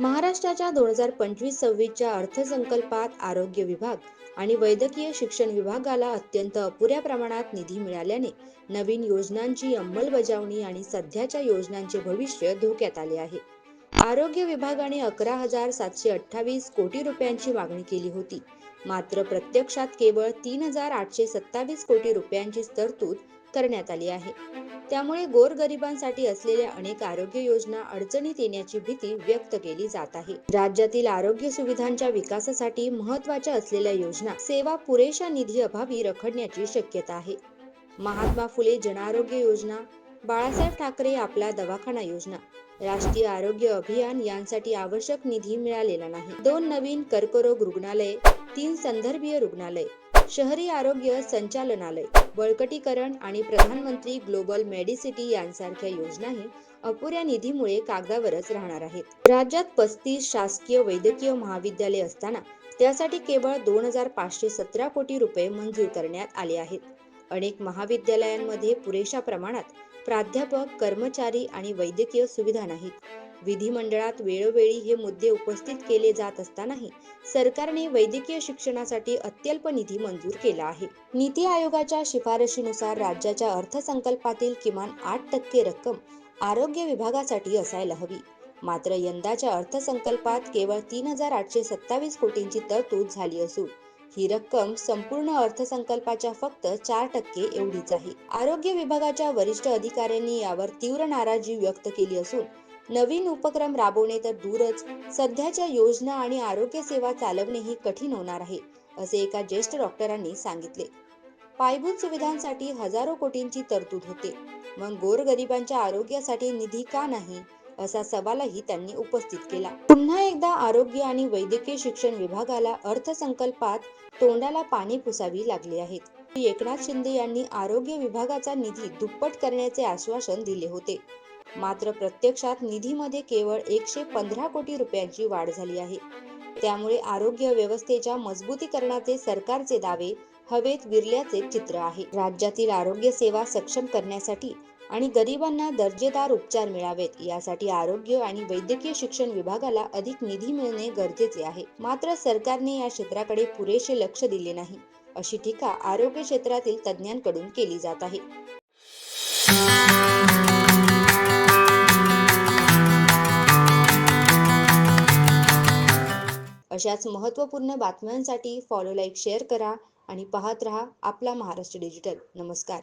महाराष्ट्राच्या दोन हजार पंचवीस सव्वीसच्या अर्थसंकल्पात आरोग्य विभाग आणि वैद्यकीय शिक्षण विभागाला अत्यंत अपुऱ्या प्रमाणात निधी मिळाल्याने नवीन योजनांची अंमलबजावणी आणि सध्याच्या योजनांचे भविष्य धोक्यात आले आहे. आरोग्य विभागाने अकरा हजार सातशे अठ्ठावीस कोटी रुपयांची मागणी केली होती. मात्र प्रत्यक्षात केवळ तीन हजार आठशे सत्तावीस कोटी रुपयांची तरतूद करण्यात आली आहे. त्यामुळे गोरगरिबांसाठी असलेल्या अनेक आरोग्य योजना अडचणीत येण्याची भीती व्यक्त केली जात आहे. राज्यातील आरोग्य सुविधांच्या विकासासाठी महत्त्वाच्या असलेल्या योजना सेवा पुरेशा निधी अभावी रखडण्याची शक्यता आहे. महात्मा फुले जनआरोग्य योजना बाळासाहेब ठाकरे आपला दवाखाना योजना राष्ट्रीय आरोग्य अभियान यांसाठी आवश्यक निधी मिळालेला नाही. दोन नवीन कर्करोग रुग्णालय तीन संदर्भीय रुग्णालय शहरी आरोग्य संचालनालय बळकटीकरण आणि प्रधानमंत्री ग्लोबल मेडिसिटी यांसारख्या योजनाही अपुऱ्या निधीमुळे कागदावरच राहणार आहेत. राज्यात पस्तीस शासकीय वैद्यकीय महाविद्यालय असताना त्यासाठी केवळ दोन हजार पाचशे सतरा कोटी रुपये मंजूर करण्यात आले आहेत. अनेक महाविद्यालयांमध्ये पुरेशा प्रमाणात प्राध्यापक कर्मचारी आणि वैद्यकीय सुविधा नाहीत. विधिमंडळात वेळोवेळी हे मुद्दे उपस्थित केले जात असतानाही सरकारने वैद्यकीय शिक्षणासाठी अत्यल्प निधी मंजूर केला आहे. नीती आयोगाच्या शिफारशीनुसार राज्याच्या अर्थसंकल्पातील किमान आठ टक्के रक्कम आरोग्य विभागासाठी असायला हवी. मात्र यंदाच्या अर्थसंकल्पात केवळ तीन हजार आठशे सत्तावीस कोटींची तरतूद झाली असून ही रक्कम संपूर्ण अर्थसंकल्पाच्या फक्त चार टक्के एवढीच आहे. आरोग्य विभागाच्या वरिष्ठ अधिकाऱ्यांनी यावर तीव्र नाराजी व्यक्त केली असून नवीन उपक्रम राबवणे तर दूरच सध्याच्या योजना आणि आरोग्य सेवा चालवणेही कठीण होणार आहे असे एका ज्येष्ठ डॉक्टरांनी सांगितले. पायभूत सुविधांसाठी हजारो कोटींची तरतूद होते. मग गोरगरिबांच्या आरोग्यासाठी निधी का नाही? असा सवालही त्यांनी उपस्थित केला. पुन्हा एकदा आरोग्य आणि वैद्यकीय शिक्षण विभागाला अर्थसंकल्पात तोंडाला पाणी पुसावी लागले आहेत. एकनाथ शिंदे यांनी आरोग्य विभागाचा निधी दुप्पट करण्याचे आश्वासन दिले होते. मात्र प्रत्यक्षात निधीमध्ये केवळ एकशे पंधरा कोटी रुपयांची वाढ झाली आहे. त्यामुळे आरोग्य व्यवस्थेच्या मजबूतीकरणाचे सरकारचे दावे हवेत विरल्याचे चित्र आहे. राज्यातील आरोग्य सेवा सक्षम करण्यासाठी आणि गरिबांना दर्जेदार उपचार मिळावेत. यासाठी आरोग्य आणि वैद्यकीय शिक्षण विभागाला अधिक निधी मिळणे गरजेचे आहे. मात्र सरकारने या क्षेत्राकडे पुरेसे लक्ष दिले नाही. अशी टीका आरोग्य क्षेत्रातील तज्ज्ञांकडून केली जात आहे. अशाच महत्त्वपूर्ण बातम्यांसाठी फॉलो लाईक शेअर करा आणि पाहत रहा आपला महाराष्ट्र डिजिटल नमस्कार.